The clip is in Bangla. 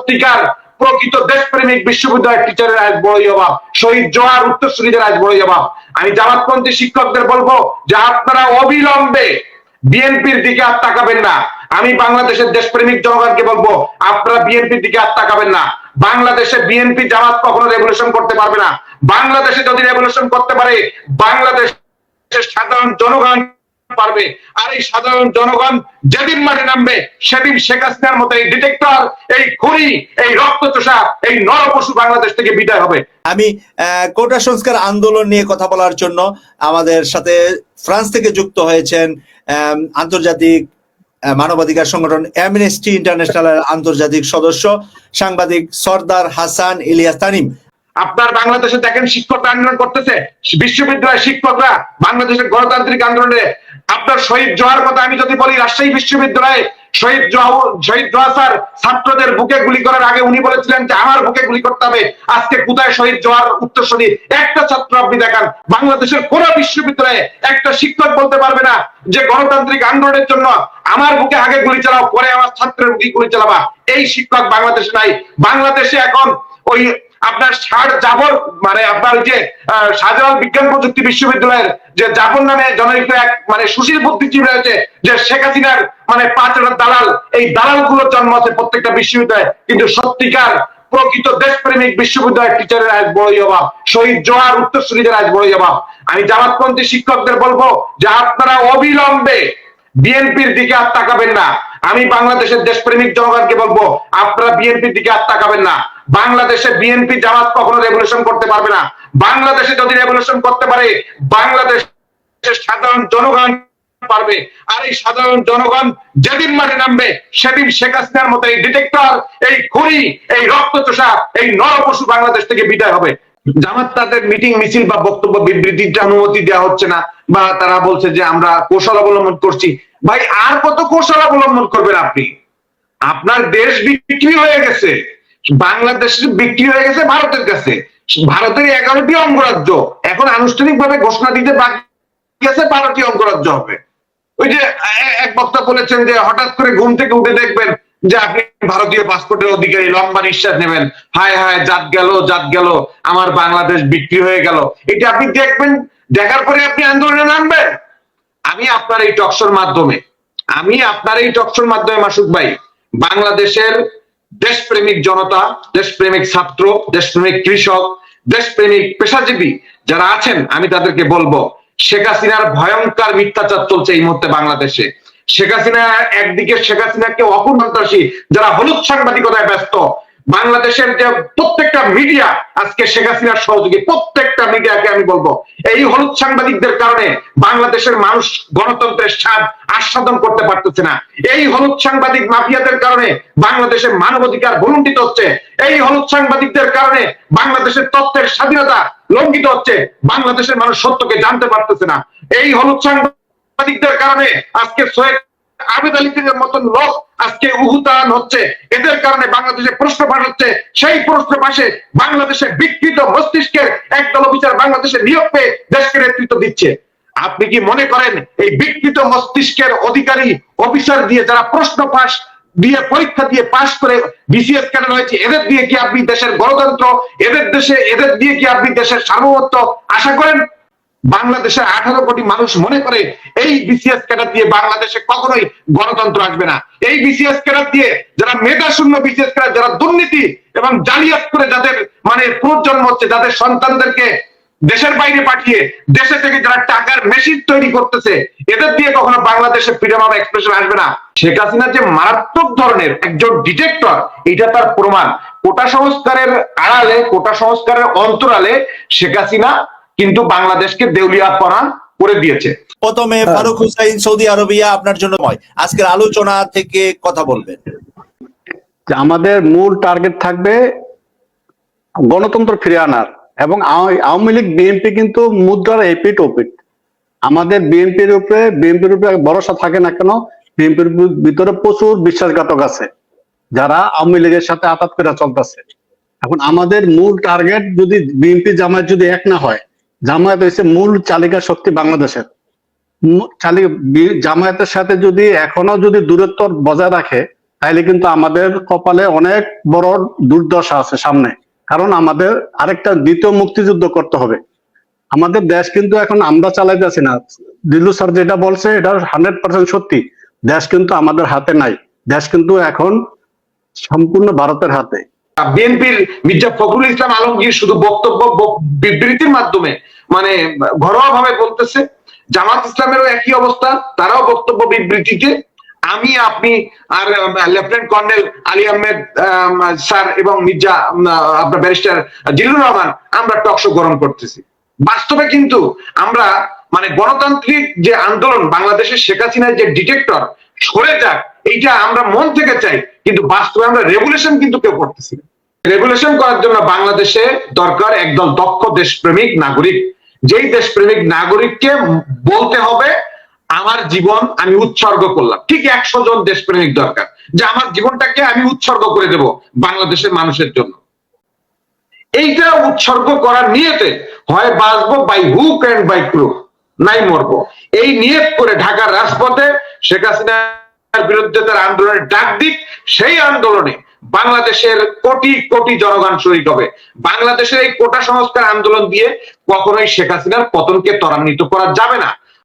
সত্যিকার প্রকৃত দেশপ্রেমিক বিশ্ববিদ্যালয়ের টিচারের আজ বড়ই অভাব। শহীদ জোয়ার উত্তরসূরিদের আজ বড়ই অভাব। আমি জামাতপন্থী শিক্ষকদের বলব যে আপনারা অবিলম্বে বিএনপির দিকে আর তাকাবেন না। আমি বাংলাদেশের দেশপ্রেমিক জনগণকে বলব, আপনারা বিএনপির দিকে আর তাকাবেন না। বাংলাদেশে বিএনপি জামাত কখনো রেভলিউশন করতে পারবে না। বাংলাদেশে যদি রেভলিউশন করতে পারে, বাংলাদেশের সাধারণ জনগণ পারবে। আর এই সাধারণ জনগণ যেদিন মাঠে নামবে, সেদিন শেখ হাসিনার মতো এই ডিটেক্টর এই খুনি, এই রক্তচোষা, এই নরপশু বাংলাদেশ থেকে বিদায় হবে। আমি কোটা সংস্কার আন্দোলন নিয়ে কথা বলার জন্য আমাদের সাথে ফ্রান্স থেকে যুক্ত হয়েছেন আন্তর্জাতিক মানবাধিকার সংগঠন অ্যামনেস্টি ইন্টারন্যাশনালের আন্তর্জাতিক সদস্য সাংবাদিক সর্দার হাসান ইলিয়াস তানিম। আপনার বাংলাদেশে দেখেন শিক্ষক আন্দোলন করতেছে, বিশ্ববিদ্যালয়ের শিক্ষকরা বাংলাদেশের গণতান্ত্রিক আন্দোলনে। আপনার শহীদ জোহার কথা আমি যদি বলি, রাজশাহী বিশ্ববিদ্যালয়ে শহীদ শহীদ জোহা স্যার ছাত্রদের বুকে গুলি করার আগে উনি বলেছিলেন যে, আমার বুকে গুলি করতে হবে। আজকে কোথায় শহীদ জোহার উত্তরসূরি একটা ছাত্র আপনি দেখান, বাংলাদেশের কোন বিশ্ববিদ্যালয়ে একটা শিক্ষক বলতে পারবে না যে, গণতান্ত্রিক আন্দোলনের জন্য আমার বুকে আগে গুলি চালাও, পরে আমার ছাত্রের বুকে গুলি চালাবা। এই শিক্ষক বাংলাদেশে নাই। বাংলাদেশে এখন ওই আপনার ষাট জাবর মানে আপনার যে শাহজালাল বিজ্ঞান প্রযুক্তি বিশ্ববিদ্যালয়ের যে জাবর নামে জনৈক এক মানে সুশীল বুদ্ধিজীবী রয়েছে, যে শেখ হাসিনার মানে পাঁচ হাজার দালাল, এই দালালগুলোর জন্ম আছে প্রত্যেকটা বিশ্ববিদ্যালয়ে। কিন্তু সত্যিকার প্রকৃত দেশপ্রেমিক বিশ্ববিদ্যালয়ের টিচারের আজ বড়ই অভাব। শহীদ জোয়ার উত্তরসূরিদের আজ বড়ই অভাব। আমি জামাতপন্থী শিক্ষকদের বলব যে আপনারা অবিলম্বে বিএনপির দিকে আর তাকাবেন না। আমি বাংলাদেশের দেশপ্রেমিক জনগণকে বলব, আপনারা বিএনপির দিকে আর তাকাবেন না। বাংলাদেশে বিএনপি জামাত কখনো রেভলিউশন করতে পারবে না। বাংলাদেশে যদি রেভলিউশন করতে পারে, বাংলাদেশের সাধারণ জনগণ পারবে। আর এই সাধারণ জনগণ যেদিন মাঠে নামবে, সেদিন শেখ হাসিনার মতো এই ডিটেক্টর এই খুনি, এই রক্তচোষা, এই নরপশু বাংলাদেশ থেকে বিদায় হবে। জামাত তাদের মিটিং মিছিল বা বক্তব্য বিবৃতির অনুমতি দেওয়া হচ্ছে না, বা তারা বলছে যে আমরা কৌশল অবলম্বন করছি। ভাই, আর কত কৌশল অবলম্বন করবেন আপনি? আপনার দেশ বিক্রি হয়ে গেছে। বাংলাদেশ বিক্রি হয়ে গেছে ভারতের কাছে। ভারতের এগারোটি অঙ্গরাজ্য। এখন আনুষ্ঠানিক ভাবে ঘোষণা দিতে বাকি আছে বারোটি অঙ্গরাজ্য হবে। ওই যে এক বক্তা বলেছেন যে হঠাৎ করে ঘুম থেকে উঠে দেখবেন যে আপনি ভারতীয় পাসপোর্টের অধিকারী, লম্বা নিঃশ্বাস নেবেন। হায় হায়, জাত গেল জাত গেল, আমার বাংলাদেশ বিক্রি হয়ে গেল। এটা আপনি দেখবেন, দেখার পরে আপনি আন্দোলনে নামবেন। আমি আপনার এই টকশোর মাধ্যমে, আমি আপনার এই টকশোর মাধ্যমে মাসুক ভাই, বাংলাদেশের দেশপ্রেমিক জনতা, দেশপ্রেমিক ছাত্র, দেশপ্রেমিক কৃষক, দেশপ্রেমিক পেশাজীবী যারা আছেন, আমি তাদেরকে বলব, শেখ হাসিনার ভয়ঙ্কর মিথ্যাচার চলছে এই মুহূর্তে বাংলাদেশে। শেখ হাসিনা একদিকে, শেখ হাসিনাকে অপূর্ণতাসী যারা হলুদ সাংবাদিকতায় ব্যস্ত বাংলাদেশের যে প্রত্যেকটা মিডিয়া, আজকে শেখ হাসিনার সহযোগী প্রত্যেকটা মিডিয়াকে আমি বলব, এই হলুদ সাংবাদিকদের কারণে বাংলাদেশের মানুষ গণতন্ত্রের স্বাদ আস্বাদন করতে পারতেছে না। এই হলুদ সাংবাদিক মাফিয়াদের কারণে বাংলাদেশের মানবাধিকার ভুলুণ্ঠিত হচ্ছে। এই হলুদ সাংবাদিকদের কারণে বাংলাদেশের তত্ত্বের স্বাধীনতা লঙ্ঘিত হচ্ছে। বাংলাদেশের মানুষ সত্যকে জানতে পারতেছে না। এই হলুদ সাংবাদিকদের কারণে আজকে সোয়েব আবেদ আলীদের মতন লোক আজকে উহুতান হচ্ছে। এদের কারণে বাংলাদেশে প্রশ্ন ফাঁস হচ্ছে। সেই প্রশ্ন পাশে বাংলাদেশের বিকৃত মস্তিষ্কের একদল বিচার বাংলাদেশে নিয়োগ পেয়ে দেশকে নেতৃত্ব দিচ্ছে। আপনি কি মনে করেন এই বিকৃত মস্তিষ্কের অধিকারী অফিসার দিয়ে যারা প্রশ্ন ফাঁস দিয়ে পরীক্ষা দিয়ে পাশ করে বিসিএস কেন হয়েছে এদের দিয়ে কি আপনি দেশের গণতন্ত্র, এদের দেশে, এদের দিয়ে কি আপনি দেশের সার্বভৌমত্ব? আশা করেন বাংলাদেশের আঠারো কোটি মানুষ মনে করে এই বিসিএস ক্যাডার দিয়ে বাংলাদেশে কখনোই গণতন্ত্র আসবে না। এই বিসিএস ক্যাডার দিয়ে যারা মেধা শূন্য বিসিএস ক্যাডার, যারা দুর্নীতি এবং জালিয়াত করে যাদের মানে পুনর্জন্ম হচ্ছে, যাদের সন্তানদেরকে দেশের বাইরে পাঠিয়ে দেশে থেকে যারা টাকার মেশিন তৈরি করতেছে, এদের দিয়ে কখনো বাংলাদেশে ফ্রিডম অফ এক্সপ্রেশন আসবে না। শেখ হাসিনা যে মারাত্মক ধরনের একজন ডিটেক্টর এটা তার প্রমাণ। কোটা সংস্কারের আড়ালে, কোটা সংস্কারের অন্তরালে শেখ হাসিনা কিন্তু বাংলাদেশকে দেউলিয়াপনা করে দিয়েছে। প্রথমে ফারুক হুসাইন সৌদি আরবিয়া আপনার জন্য নয়। আজকের আলোচনা থেকে কথা বলবেন। আমাদের মূল টার্গেট থাকবে গণতন্ত্র ফিরে আনার এবং আওয়ামী লীগ বিএনপি কিন্তু মুদ্রার এপিট ওপিট আমাদের বিএনপির উপরে বিএনপির উপরে ভরসা থাকে না কেন? বিএনপির ভিতরে প্রচুর বিশ্বাসঘাতক আছে যারা আওয়ামী লীগের সাথে আঘাত করে চলতেছে। এখন আমাদের মূল টার্গেট যদি বিএনপি জামায়াত যদি এক না হয় জামায়াত হচ্ছে মূল চালিকা শক্তি বাংলাদেশের। জামায়াতের সাথে যদি এখনও যদি দূরত্ব বজায় রাখে, তাইলে কিন্তু আমাদের কপালে অনেক বড় দুর্দশা আছে সামনে। কারণ আমাদের আরেকটা দ্বিতীয় মুক্তিযুদ্ধ করতে হবে। আমাদের দেশ কিন্তু এখন আমরা চালাইতেছি না। দিল্লু স্যার যেটা বলছে, এটা হান্ড্রেড পার্সেন্ট সত্যি। দেশ কিন্তু আমাদের হাতে নাই। দেশ কিন্তু এখন সম্পূর্ণ ভারতের হাতে। বিএনপির মির্জা ফখরুল ইসলাম আলমগীর শুধু বক্তব্য বিবৃতির মাধ্যমে মানে ঘরোয়া ভাবে বলতেছে, জামাত ইসলামেরও একই অবস্থা, তারাও বক্তব্য, বিবৃতিতে। আমি, আপনি আর lieutenant colonel Ali Ahmed sir এবং মির্জা আপনার ব্যারিস্টার জিল্লুর রহমান, আমরা টকশো গরম করতেছি। বাস্তবে কিন্তু আমরা মানে গণতান্ত্রিক যে আন্দোলন, বাংলাদেশের শেখ হাসিনার যে ডিটেক্টর সরে যাক, এইটা আমরা মন থেকে চাই, কিন্তু বাস্তবে আমরা রেগুলেশন কিন্তু কেউ করতেছি না। রেগুলেশন করার জন্য বাংলাদেশে দরকার একদল দক্ষ দেশপ্রেমিক নাগরিক। যেই দেশপ্রেমিক নাগরিককে বলতে হবে, আমার জীবন আমি উৎসর্গ করলাম। ঠিক একশো জন দেশপ্রেমিক দরকার, যে আমার জীবনটাকে আমি উৎসর্গ করে দেব বাংলাদেশের মানুষের জন্য। এইটা উৎসর্গ করার নিয়েতে হয় বাঁচবো by hook and by crook নাই মরবো। এই নিয়ত করে ঢাকার রাজপথে শেখ হাসিনার বিরুদ্ধে তার আন্দোলনের ডাক দিক, সেই আন্দোলনে বাংলাদেশের কোটি কোটি জনগণ শহীদ হবে। বাংলাদেশের এই কোটা সংস্কার আন্দোলন দিয়ে কখনোই শেখ হাসিনার পতনকে ত্বরান্বিত করা যাবে না।